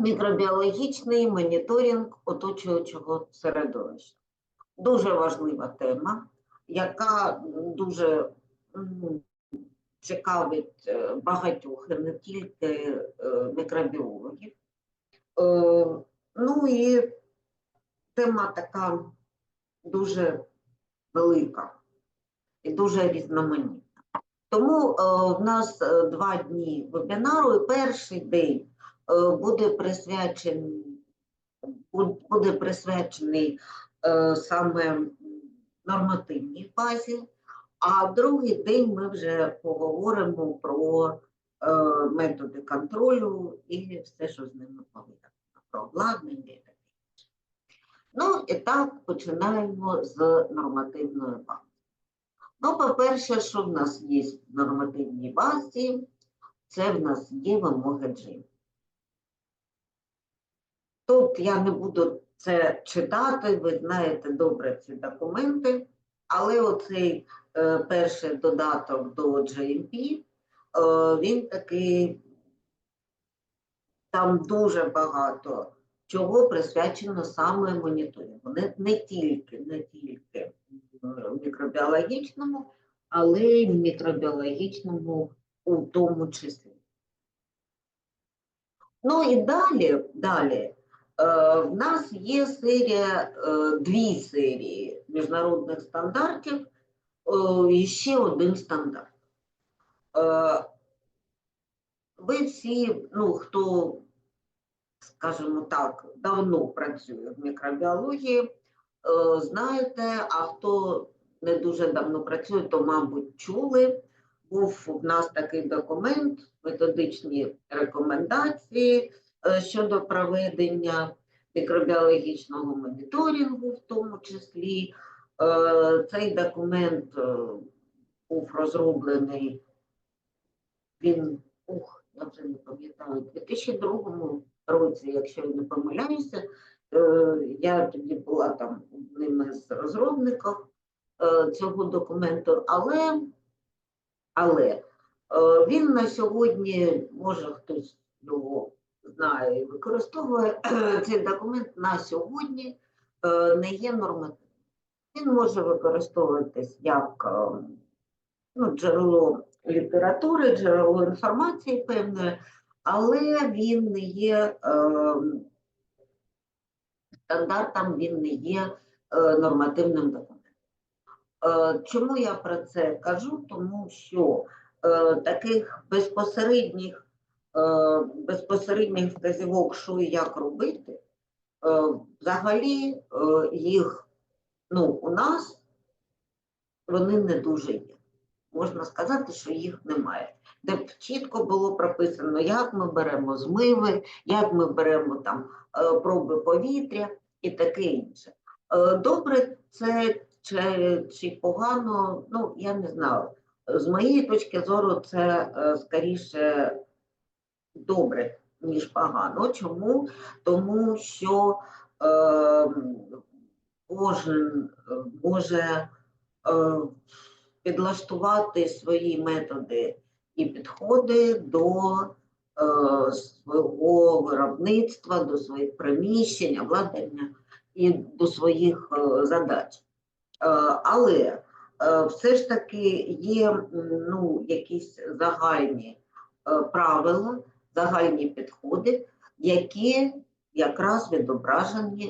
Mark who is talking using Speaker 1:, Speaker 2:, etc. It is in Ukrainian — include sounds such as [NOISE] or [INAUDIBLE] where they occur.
Speaker 1: Мікробіологічний моніторинг оточуючого середовища. Дуже важлива тема, яка дуже цікавить е, багатьох, і не тільки е, мікробіологів. Е, Ну і тема така дуже велика і дуже різноманітна. Тому в нас два дні вебінару, і перший день буде присвячений, буде присвячений е, саме нормативній базі, а другий день ми вже поговоримо про е, методи контролю і все, що з ними пов'язано, про обладнання і таке. інше. Ну і так починаємо з нормативної бази. Ну, по-перше, що в нас є в нормативній базі, це в нас є вимоги GIM. Тут я не буду це читати, ви знаєте добре ці документи, але оцей е, перший додаток до GMP, е, він такий, там дуже багато чого присвячено саме моніторингу. Не, не тільки, не тільки мікробіологічному, але й мікробіологічному у тому числі. Ну і далі, далі. Е, В нас є серія, е, дві серії міжнародних стандартів і ще один стандарт. Ви всі, ну, хто, скажімо так, давно працює в мікробіології, знаєте, а хто не дуже давно працює, то, мабуть, чули. Був у нас такий документ, методичні рекомендації щодо проведення мікробіологічного моніторингу, в тому числі. Е, Цей документ е, був розроблений, він, ух, я вже не пам'ятаю, у 2002 році, якщо я не помиляюся, е, я тоді була там одним із розробників е, цього документу, але але е, він на сьогодні, може хтось його знає і використовує, [CLEARS THROAT] цей документ на сьогодні е, не є нормативним. Він може використовуватись як е, ну, джерело літератури, джерело інформації певної, але він не є е, стандартом, він не є нормативним документом. Чому я про це кажу? Тому що таких безпосередніх, безпосередніх вказівок, що і як робити, е, взагалі е, їх ну, у нас вони не дуже є. Можна сказати, що їх немає. Де б чітко було прописано, як ми беремо змиви, як ми беремо там е, проби повітря і таке інше. Е, Добре, це чи, чи погано, ну я не знаю. З моєї точки зору, це е, скоріше добре, ніж погано. Чому? Тому що е, кожен е, може е, підлаштувати свої методи і підходи до е, свого виробництва, до своїх приміщень, обладнання і до своїх е, задач. Е, Але е, все ж таки є ну, якісь загальні е, правила, загальні підходи, які якраз відображені